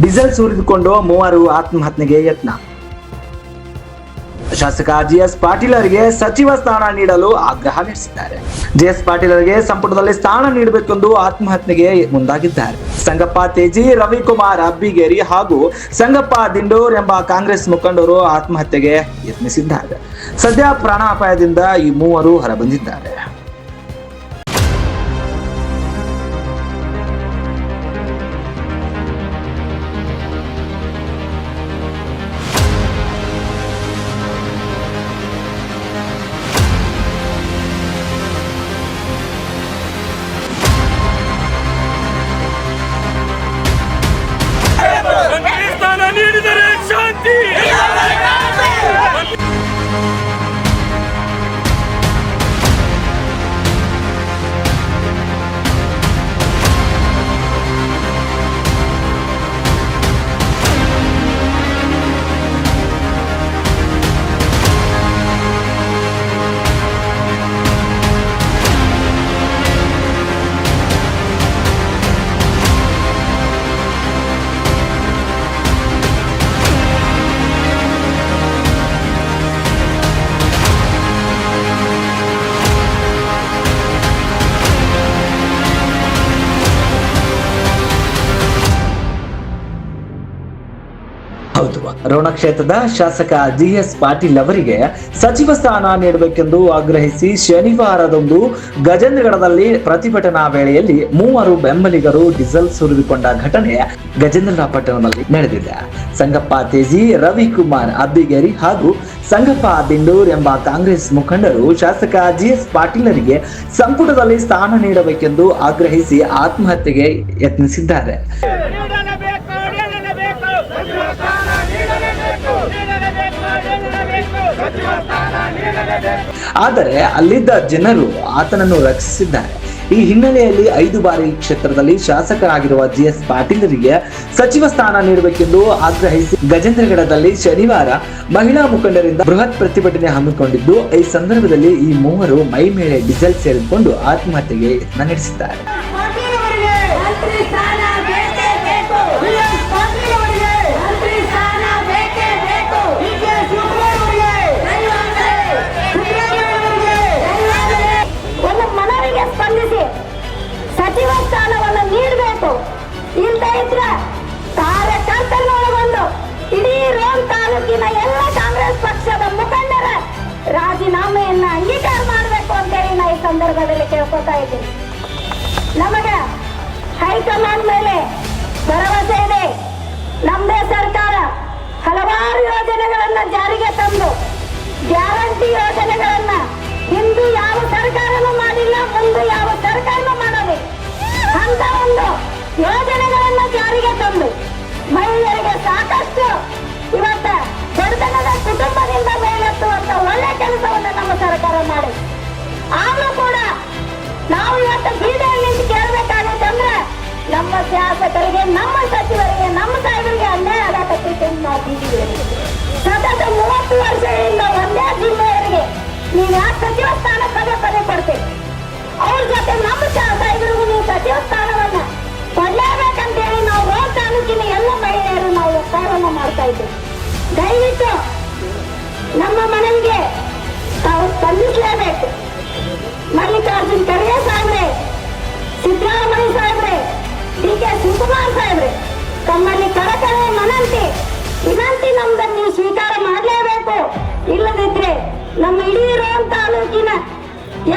Diesel ಸುರಿದುಕೊಂಡು ಮೂವರು ಆತ್ಮಹತ್ಯೆಗೆ ಯತ್ನ. ಶಾಸಕ ಜಿಎಸ್ ಪಾಟೀಲ್ ಅವರಿಗೆ ಸಚಿವ ಸ್ಥಾನ ನೀಡಲು ಆಗ್ರಹ ನಡೆಸಿದ್ದಾರೆ. ಜಿಎಸ್ ಪಾಟೀಲ್ ಅವರಿಗೆ ಸಂಪುಟದಲ್ಲಿ ಸ್ಥಾನ ನೀಡಬೇಕೆಂದು ಆತ್ಮಹತ್ಯೆಗೆ ಮುಂದಾಗಿದ್ದಾರೆ. ಸಂಗಪ್ಪ ತೇಜಿ ರವಿಕುಮಾರ್ ಅಬ್ಬಿಗೇರಿ ಹಾಗೂ ಸಂಗಪ್ಪ ದಿಂಡೋರ್ ಎಂಬ ಕಾಂಗ್ರೆಸ್ ಮುಖಂಡರು ಆತ್ಮಹತ್ಯೆಗೆ ಯತ್ನಿಸಿದ್ದಾರೆ. ಸದ್ಯ ಪ್ರಾಣಾಪಾಯದಿಂದ ಈ ಮೂವರು ಹೊರಬಂದಿದ್ದಾರೆ. ರೋಣ ಕ್ಷೇತ್ರದ ಶಾಸಕ ಜಿ ಎಸ್ ಪಾಟೀಲ್ ಅವರಿಗೆ ಸಚಿವ ಸ್ಥಾನ ನೀಡಬೇಕೆಂದು ಆಗ್ರಹಿಸಿ ಶನಿವಾರದಂದು ಗಜೇಂದ್ರಗಡದಲ್ಲಿ ಪ್ರತಿಭಟನಾ ವೇಳೆಯಲ್ಲಿ ಮೂವರು ಬೆಂಬಲಿಗರು ಡೀಸೆಲ್ ಸುರಿದುಕೊಂಡ ಘಟನೆ ಗಜೇಂದ್ರ ಪಟ್ಟಣದಲ್ಲಿ ನಡೆದಿದೆ. ಸಂಗಪ್ಪ ತೇಜಿ, ರವಿಕುಮಾರ್ ಅಬ್ಬಿಗೇರಿ ಹಾಗೂ ಸಂಗಪ್ಪ ದಿಂಡೂರ್ ಎಂಬ ಕಾಂಗ್ರೆಸ್ ಮುಖಂಡರು ಶಾಸಕ ಜಿ ಎಸ್ ಪಾಟೀಲರಿಗೆ ಸಂಪುಟದಲ್ಲಿ ಸ್ಥಾನ ನೀಡಬೇಕೆಂದು ಆಗ್ರಹಿಸಿ ಆತ್ಮಹತ್ಯೆಗೆ ಯತ್ನಿಸಿದ್ದಾರೆ ನೀಡಲೇಬೇಕು ನೀಡಲೇಬೇಕು ಸಚಿವ ಸ್ಥಾನ ನೀಡಲೇಬೇಕು ನೀಡಲೇಬೇಕು ನೀಡಲೇಬೇಕು ಸಚಿವ ಸ್ಥಾನ ನೀಡಲೇಬೇಕು ಆದರೆ ಅಲ್ಲಿದ್ದ ಜನರು ಆತನನ್ನು ರಕ್ಷಿಸಿದ್ದಾರೆ. ಈ ಹಿನ್ನೆಲೆಯಲ್ಲಿ ಐದು ಬಾರಿ ಕ್ಷೇತ್ರದಲ್ಲಿ ಶಾಸಕರಾಗಿರುವ ಜಿ ಎಸ್ ಪಾಟೀಲರಿಗೆ ಸಚಿವ ಸ್ಥಾನ ನೀಡಬೇಕೆಂದು ಆಗ್ರಹಿಸಿ ಗಜೇಂದ್ರಗಡದಲ್ಲಿ ಶನಿವಾರ ಮಹಿಳಾ ಮುಖಂಡರಿಂದ ಬೃಹತ್ ಪ್ರತಿಭಟನೆ ಹಮ್ಮಿಕೊಂಡಿದ್ದು, ಈ ಸಂದರ್ಭದಲ್ಲಿ ಈ ಮೂವರು ಮೈ ಮೇಲೆ ಡೀಸೆಲ್ ಸೇರಿಕೊಂಡು ಆತ್ಮಹತ್ಯೆಗೆ ಯತ್ನ ನಡೆಸಿದ್ದಾರೆ. ರಾಜೀನಾಮೆಯನ್ನ ಅಂಗೀಕಾರ ಮಾಡಬೇಕು ಅಂತೇಳಿ ನಾ ಈ ಸಂದರ್ಭದಲ್ಲಿ ಕೇಳ್ಕೊತಾ ಇದ್ದೀನಿ. ನಮಗ ಹೈಕಮಾಂಡ್ ಮೇಲೆ ಭರವಸೆ ಇದೆ. ನಮ್ಮದೇ ಸರ್ಕಾರ ಹಲವಾರು ಯೋಜನೆಗಳನ್ನ ಜಾರಿಗೆ ತಂದು ಗ್ಯಾರಂಟಿ ಯೋಜನೆಗಳನ್ನ ಹಿಂದೂ ಯಾವ ಸರ್ಕಾರನೂ ಮಾಡಿಲ್ಲ, ಮುಂದೆ ಯಾವ ಸರ್ಕಾರನೂ ಮಾಡಲಿ. ಅಂತ ಒಂದು ಯೋಜನೆಗಳನ್ನ ಜಾರಿಗೆ ತಂದು ಮಹಿಳೆಯರಿಗೆ ಸಾಕಷ್ಟು ಇವತ್ತ ನಮ್ಮ ಶಾಸಕರಿಗೆ, ನಮ್ಮ ಸಚಿವರಿಗೆ, ನಮ್ಮ ಸಾಹೇಬರಿಗೆ ಅನ್ಯಾಯ ಬೀದಿಗೆ ಸತತ ಮೂವತ್ತು ವರ್ಷಗಳಿಂದ ಒಂದೇ ಜಿಲ್ಲೆಯವರಿಗೆ ನೀವು ಯಾಕೆ ಸಚಿವ ಸ್ಥಾನ ಪದೇ ಪದೇ ಕೊಡ್ತೇವೆ ಅವ್ರ ಜೊತೆ ನಮ್ಮ ಶಾ-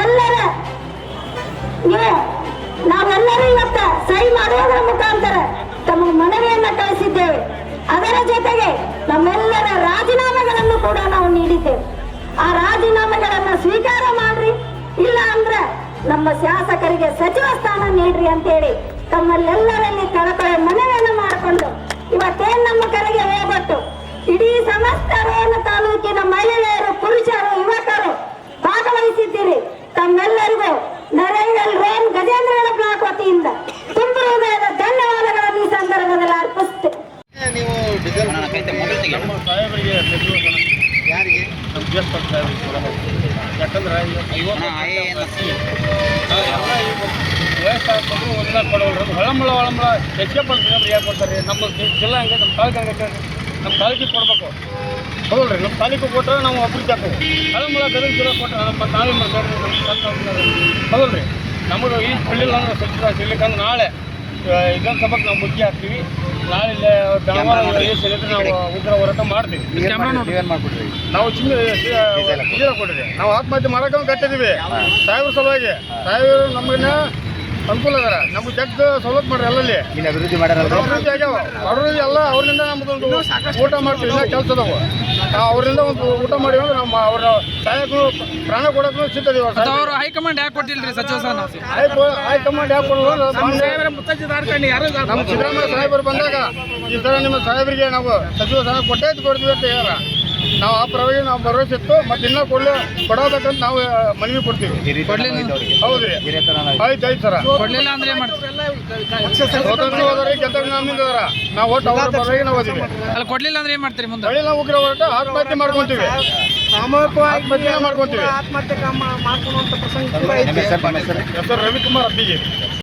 ಎಲ್ಲರ ನೀವು ನಾವೆಲ್ಲರೂ ಇವತ್ತ ಸಹಿ ಮಾಡುವುದರ ಮುಖಾಂತರ ತಮ್ಮ ಮನವಿಯನ್ನ ಕಳಿಸಿದ್ದೇವೆ. ಅದರ ಜೊತೆಗೆ ನಮ್ಮೆಲ್ಲರ ರಾಜೀನಾಮೆಗಳನ್ನು ಕೂಡ ನಾವು ನೀಡಿದ್ದೇವೆ. ಆ ರಾಜೀನಾಮೆಗಳನ್ನ ಸ್ವೀಕಾರ ಮಾಡ್ರಿ, ಇಲ್ಲ ಅಂದ್ರೆ ನಮ್ಮ ಶಾಸಕರಿಗೆ ಸಚಿವ ಸ್ಥಾನ ನೀಡ್ರಿ ಅಂತೇಳಿ ತಮ್ಮಲ್ಲೆಲ್ಲರಲ್ಲಿ ಕಳಕಳೆ ಮನವಿಯನ್ನು ಮಾಡಿಕೊಂಡು ಇವತ್ತೇನ್ ನಮ್ಮ ಕರೆಗೆ ಹೋಗ್ಬಿಟ್ಟು ಇಡೀ ಸಮಸ್ತ ರೋಣ ತಾಲೂಕಿನ ಮಹಿಳೆಯರು, ಪುರುಷರು, ಯುವಕರು ಭಾಗವಹಿಸಿದ್ದೀರಿ. ತಮ್ಮೆಲ್ಲರಿಗೂ ನರೇಂದ್ರ ರೋಮ್ ಗಜೇಂದ್ರನ ಬ್ಲಾಕ್ ವತಿಯಿಂದ ತುಂಬ ಹೃದಯದ ಧನ್ಯವಾದಗಳನ್ನು ಈ ಸಂದರ್ಭದಲ್ಲಿ ಅರ್ಪಿಸುತ್ತೇನೆ ನೀವು ಯಾರಿಗೆ? ಯಾಕಂದ್ರೆ ಇವತ್ತು ಹಾ, ಏ, ಏನ? ಎಲ್ಲ ಈಗ ಎಷ್ಟು ಆಗ್ತದೆ ಒಂದಿನ ಕೊಡೋಲ್ರಿ ಅದು ಹೊಳಮಳ ಹೊಳಮಳ ಹೆಚ್ಚಿಗೆ ಬಂದ್ರೆ ಯಾಕೆ ಕೊಡ್ತಾರೆ? ನಮ್ಮ ಜಿಲ್ಲಾ ಹಂಗೆ ನಮ್ಮ ತಾಲೂಕು ಹಂಗೆ ನಮ್ಮ ತಾಲೂಕಿಗೆ ಕೊಡ್ಬೇಕು. ಹೌದಲ್ರಿ ನಮ್ಮ ತಾಲೂಕು ಕೊಟ್ಟರೆ ನಾವು ಅಭಿವೃದ್ಧಿ ಆಗ್ತದೆ. ಮೂಲಕ ಗದಗ ಜಿಲ್ಲೆ ಕೊಟ್ಟರೆ ನಮ್ಮ ಮಾಡ್ತಾರೆ ಹೌದಲ್ರಿ ನಮಗೆ ಈ ಕೊಡಲಿಲ್ಲ ಅಂದ್ರೆ ಸ್ವಚ್ಛತಾ ಸಿಗ್ಲಿಕ್ಕಂದ್ರೆ ನಾಳೆ ವಿಧಾನಸಭೆಗೆ ನಾವು ಮುಖ್ಯ ಹಾಕ್ತೀವಿ ನಾಳೆ ಇಲ್ಲೇ ಸೆಲೆಕ್ಟ್ ನಾವು ಉಗ್ರ ಹೋರಾಟ ಮಾಡ್ತೀವಿ. ನಾವು ಚಿನ್ನ ಕೊಡ್ರಿ ನಾವು ಆತ್ಮಹತ್ಯೆ ಮಾಡಕ್ಕೆ ಕಟ್ಟಿದೀವಿ ಸಾಹೇಬ್ರ ಸಲುವಾಗಿ. ಸಾಹೇಬರು ನಮಗಿನ್ನ ಅನುಕೂಲ ಅದಾರ. ನಮ್ಗೆ ಜಗ್ ಸವಲತ್ತು ಮಾಡ್ರಿ ಅಲ್ಲಲ್ಲಿ. ಇನ್ನು ಅಭಿವೃದ್ಧಿ ಮಾಡ್ಯಾರ ಅಭಿವೃದ್ಧಿ ಆಗ್ಯಾವ. ಅಭಿವೃದ್ಧಿ ಎಲ್ಲ ಅವ್ರಿಂದ ನಮ್ದೊಂದು ಊಟ ಮಾಡ್ತೀವಿ ಇಲ್ಲ ಕೆಲಸ ಅದಾವ. ನಾವು ಅವರಿಂದ ಒಂದು ಊಟ ಮಾಡಿ ಅಂದ್ರೆ ನಮ್ಮ ಅವರ ಸಹಾಯಕರು ಪ್ರಾಣ ಕೊಡೋಕೆ ಸಿಗ್ತದೆ ಅವರು ಹೈಕಮಾಂಡ್ ಯಾಕೆ ಕೊಟ್ಟಿಲ್ರಿ ಸಚಿವ ಹೈಕಮಾಂಡ್ ಯಾಕೆ ಕೊಡಲ್ಲ ನಮ್ಮ ಸಿದ್ದರಾಮಯ್ಯ ಸಾಹೇಬರು ಬಂದಾಗ ಈ ಥರ ನಿಮ್ಮ ಸಾಹೇಬರಿಗೆ ನಾವು ಸಚಿವ ಸ್ಥಾನ ಕೊಟ್ಟೇ ಕೊಡ್ತೀವಿ ಅಂತ ಹೇಳ ನಾವು ಆ ಪರವಾಗಿ ನಾವು ಭರವಸೆ ಇತ್ತು ಮತ್ತೆ ಇನ್ನೂ ಕೊಡ್ಲಿ ಕೊಡಬೇಕಂತ ನಾವು ಮನವಿ ಕೊಡ್ತೀವಿ. ಹೌದ್ರಿ ಆಯ್ತು ಆಯ್ತು ಸರ. ಕೊಡ್ಲಿಲ್ಲ ಅಂದ್ರೆ ಏನ್ ಮಾಡ್ತೀರಿ? ಸ್ವತಂತ್ರ ಹೋದ್ರಿ ಗೆದ್ದಾಗ ನಮ್ಮಿಂದ ಅದಾರ ನಾವು ಒಟ್ಟು ಅವ್ರ ಪರವಾಗಿ ನಾವು ಅದೀವಿ ಅಲ್ಲ ಕೊಡ್ಲಿಲ್ಲ ಅಂದ್ರೆ ಏನ್ ಮಾಡ್ತೀರಿ ಮುಂದೆ? ಹಳ್ಳಿ ನಾವು ಉಗ್ರ ಹೋರಾಟ ಆತ್ಮಹತ್ಯೆ ಮಾಡ್ಕೊಂತೀವಿ. ಆತ್ಮಹತ್ಯೆ ಮಾಡ್ಕೊಂತೀವಿ. ಆತ್ಮಹತ್ಯೆ ಹೆಸರು ಪ್ರಸಂಗ ಹೆಸರು ರವಿಕುಮಾರ್ ಅಬ್ಬಿಗೆ